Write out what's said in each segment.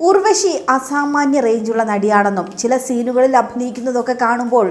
ഉർവശി അസാമാന്യ റേഞ്ചുള്ള നടിയാണെന്നും ചില സീനുകളിൽ അഭിനയിക്കുന്നതൊക്കെ കാണുമ്പോൾ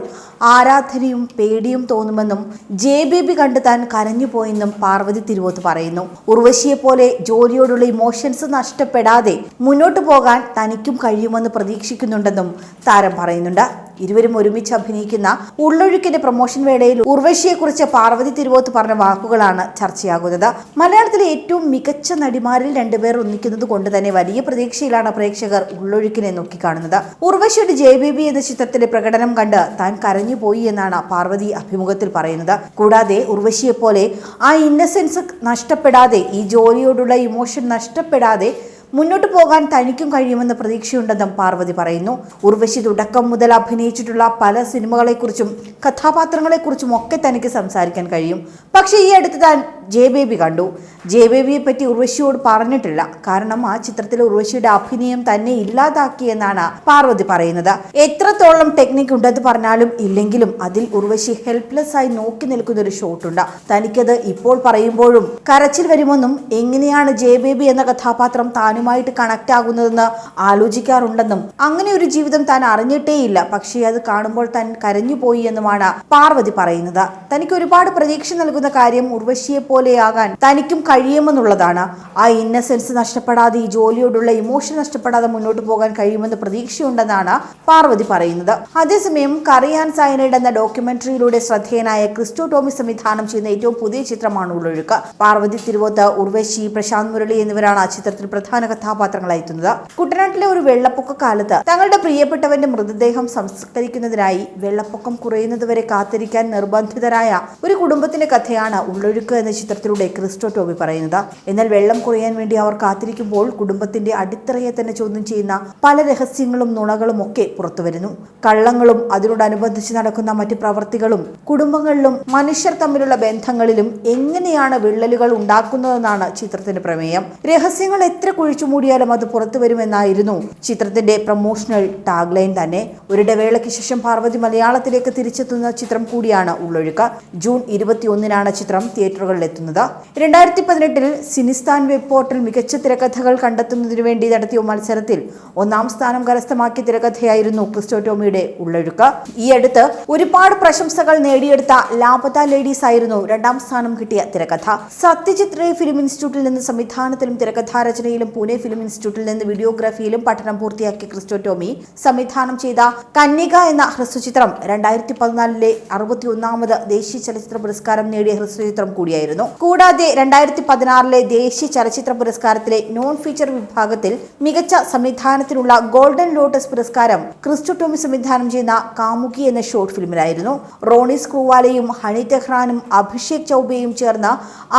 ആരാധനയും പേടിയും തോന്നുമെന്നും ജെ ബേബി കണ്ട് താൻ കരഞ്ഞുപോയെന്നും പാർവതി തിരുവോത്ത് പറയുന്നു. ഉർവശിയെ പോലെ ജോലിയോടുള്ള ഇമോഷൻസ് നഷ്ടപ്പെടാതെ മുന്നോട്ടു പോകാൻ തനിക്കും കഴിയുമെന്ന് പ്രതീക്ഷിക്കുന്നുണ്ടെന്നും താരം പറയുന്നുണ്ട്. ഇരുവരും ഒരുമിച്ച് അഭിനയിക്കുന്ന ഉള്ളൊഴുക്കിന്റെ പ്രൊമോഷൻ വേളയിൽ ഉർവശിയെക്കുറിച്ച് പാർവതി തിരുവോത്ത് പറഞ്ഞ വാക്കുകളാണ് ചർച്ചയാകുന്നത്. മലയാളത്തിലെ ഏറ്റവും മികച്ച നടിമാരിൽ രണ്ടുപേർ ഒന്നിക്കുന്നത് കൊണ്ട് തന്നെ വലിയ പ്രതീക്ഷയിലാണ് പ്രേക്ഷകർ ഉള്ളൊഴുക്കിനെ നോക്കിക്കാണുന്നത്. ഉർവശിയുടെ ജെ ബി ബി എന്ന ചിത്രത്തിലെ പ്രകടനം കണ്ട് താൻ കരഞ്ഞുപോയി എന്നാണ് പാർവതി അഭിമുഖത്തിൽ പറയുന്നത്. കൂടാതെ ഉർവശിയെപ്പോലെ ആ ഇന്നസെൻസ് നഷ്ടപ്പെടാതെ ഈ ജോലിയോടുള്ള ഇമോഷൻ നഷ്ടപ്പെടാതെ മുന്നോട്ട് പോകാൻ തനിക്കും കഴിയുമെന്ന പ്രതീക്ഷയുണ്ടെന്നും പാർവതി പറയുന്നു. ഉർവശി തുടക്കം മുതൽ അഭിനയിച്ചിട്ടുള്ള പല സിനിമകളെക്കുറിച്ചും കഥാപാത്രങ്ങളെക്കുറിച്ചും ഒക്കെ തനിക്ക് സംസാരിക്കാൻ കഴിയും. പക്ഷേ ഈ അടുത്ത് താൻ ജെ ബേബി കണ്ടു. ജെ ബേബിയെ പറ്റി ഉർവശിയോട് പറഞ്ഞിട്ടില്ല. കാരണം ആ ചിത്രത്തിൽ ഉർവശിയുടെ അഭിനയം തന്നെ ഇല്ലാതാക്കിയെന്നാണ് പാർവതി പറയുന്നത്. എത്രത്തോളം ടെക്നിക് ഉണ്ടെന്ന് പറഞ്ഞാലും ഇല്ലെങ്കിലും അതിൽ ഉർവശി ഹെൽപ്ലെസ് ആയി നോക്കി നിൽക്കുന്ന ഒരു ഷോട്ടുണ്ട് തനിക്കത് ഇപ്പോൾ പറയുമ്പോഴും കരച്ചിൽ വരുമെന്നും എങ്ങനെയാണ് ജെ ബേബി എന്ന കഥാപാത്രം താനുമായിട്ട് കണക്ട് ആകുന്നതെന്ന് ആലോചിക്കാറുണ്ടെന്നും അങ്ങനെ ഒരു ജീവിതം താൻ അറിഞ്ഞിട്ടേയില്ല. പക്ഷേ അത് കാണുമ്പോൾ താൻ കരഞ്ഞുപോയി എന്നുമാണ് പാർവതി പറയുന്നത്. തനിക്ക് ഒരുപാട് പ്രതീക്ഷ നൽകുന്ന കാര്യം ഉർവശിയെ പോലെയാകാൻ തനിക്കും കഴിയുമെന്നുള്ളതാണ്. ആ ഇന്നസെൻസ് നഷ്ടപ്പെടാതെ ഈ ജോലിയോടുള്ള ഇമോഷൻ നഷ്ടപ്പെടാതെ മുന്നോട്ട് പോകാൻ കഴിയുമെന്ന് പ്രതീക്ഷയുണ്ടെന്നാണ് പാർവതി പറയുന്നത്. അതേസമയം കറിയാൻ സൈനൈഡ് എന്ന ഡോക്യുമെന്ററിയിലൂടെ ശ്രദ്ധേയനായ ക്രിസ്റ്റോ ടോമി സംവിധാനം ചെയ്യുന്ന ഏറ്റവും പുതിയ ചിത്രമാണ് ഉള്ളൊഴുക്ക്. പാർവതി തിരുവോത്ത് ഉർവശി പ്രശാന്ത് മുരളി എന്നിവരാണ് ആ ചിത്രത്തിൽ പ്രധാന കഥാപാത്രങ്ങളായി എത്തുന്നത്. കുട്ടനാട്ടിലെ ഒരു വെള്ളപ്പൊക്ക കാലത്ത് തങ്ങളുടെ പ്രിയപ്പെട്ടവന്റെ മൃതദേഹം സംസ്കരിക്കുന്നതിനായി വെള്ളപ്പൊക്കം കുറയുന്നതുവരെ കാത്തിരിക്കാൻ നിർബന്ധിതരായ ഒരു കുടുംബത്തിന്റെ കഥയാണ് ഉള്ളൊഴുക്ക് എന്ന ചിത്രത്തിലൂടെ ക്രിസ്റ്റോ ടോമി പറയുന്നത്. എന്നാൽ വെള്ളം കുറയാൻ വേണ്ടി അവർ കാത്തിരിക്കുമ്പോൾ കുടുംബത്തിന്റെ അടിത്തറയെ തന്നെ ചോദ്യം ചെയ്യുന്ന പല രഹസ്യങ്ങളും നുണകളും ഒക്കെ പുറത്തുവരുന്നു. കള്ളങ്ങളും അതിനോടനുബന്ധിച്ച് നടക്കുന്ന മറ്റ് പ്രവർത്തികളും കുടുംബങ്ങളിലും മനുഷ്യർ തമ്മിലുള്ള ബന്ധങ്ങളിലും എങ്ങനെയാണ് വിള്ളലുകൾ ഉണ്ടാക്കുന്നതെന്നാണ് ചിത്രത്തിന്റെ പ്രമേയം. രഹസ്യങ്ങൾ എത്ര കുഴിച്ചു മൂടിയാലും അത് പുറത്തു വരുമെന്നായിരുന്നു ചിത്രത്തിന്റെ പ്രൊമോഷണൽ ടാഗ്ലൈൻ തന്നെ. ഒരിടവേളയ്ക്ക് ശേഷം പാർവതി മലയാളത്തിലേക്ക് തിരിച്ചെത്തുന്ന ചിത്രം കൂടിയാണ് ഉള്ളൊഴുക്ക്. ജൂൺ ഇരുപത്തിയൊന്നിനാണ് ചിത്രം തിയേറ്ററുകളിൽ എത്തുന്നത് രണ്ടായിരത്തി പതിനെട്ടിൽ സിനിസ്ഥാൻ വെബ് പോർട്ടൽ മികച്ച തിരക്കഥകൾ കണ്ടെത്തുന്നതിനു വേണ്ടി നടത്തിയ മത്സരത്തിൽ ഒന്നാം സ്ഥാനം കരസ്ഥമാക്കിയ തിരക്കഥയായിരുന്നു ക്രിസ്റ്റോ ടോമിയുടെ ഉള്ളൊഴുക്ക്. ഈ അടുത്ത് ഒരുപാട് പ്രശംസകൾ നേടിയെടുത്ത ലാപത ലേഡീസ് ആയിരുന്നു രണ്ടാം സ്ഥാനം കിട്ടിയ തിരക്കഥ. സത്യജിത് റേ ഫിലിം ഇൻസ്റ്റിറ്റ്യൂട്ടിൽ നിന്ന് സംവിധാനത്തിലും തിരക്കഥാരചനയിലും പൂനെ ഫിലിം ഇൻസ്റ്റിറ്റ്യൂട്ടിൽ നിന്ന് വീഡിയോഗ്രാഫിയിലും പഠനം പൂർത്തിയാക്കിയ ക്രിസ്റ്റോ ടോമി സംവിധാനം ചെയ്ത കന്യക എന്ന ഹ്രസ്വചിത്രം രണ്ടായിരത്തി പതിനാലിലെ അറുപത്തി ഒന്നാമത് ദേശീയ ചലച്ചിത്ര പുരസ്കാരം നേടിയ ഹ്രസ്വചിത്രം കൂടിയായിരുന്നു. കൂടാതെ രണ്ടായിരത്തി പതിനാറിലെ ദേശീയ ചലച്ചിത്ര പുരസ്കാരത്തിലെ നോൺ ഫീച്ചർ വിഭാഗത്തിൽ മികച്ച സംവിധാനത്തിനുള്ള ഗോൾഡൻ ലോട്ടസ് പുരസ്കാരം ക്രിസ്റ്റു ടോമി സംവിധാനം ചെയ്യുന്ന കാമുകി എന്ന ഷോർട്ട് ഫിലിമിലായിരുന്നു. റോണി സ്ക്രൂവാലയും ഹണി തെഹ്റാനും അഭിഷേക് ചൗബയും ചേർന്ന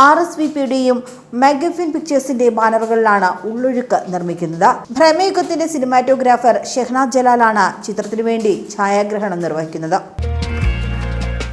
ആർ എസ് വി പിയുടെയും മെഗഫിൻ പിക്ചേഴ്സിന്റെ ബാനറുകളിലാണ് ഉള്ളൊഴുക്ക് നിർമ്മിക്കുന്നത്. ഭ്രമയുഗത്തിന്റെ സിനിമാറ്റോഗ്രാഫർ ഷെഹ്നാദ് ജലാലാണ് ചിത്രത്തിനു വേണ്ടി ഛായാഗ്രഹണം നിർവഹിക്കുന്നത്.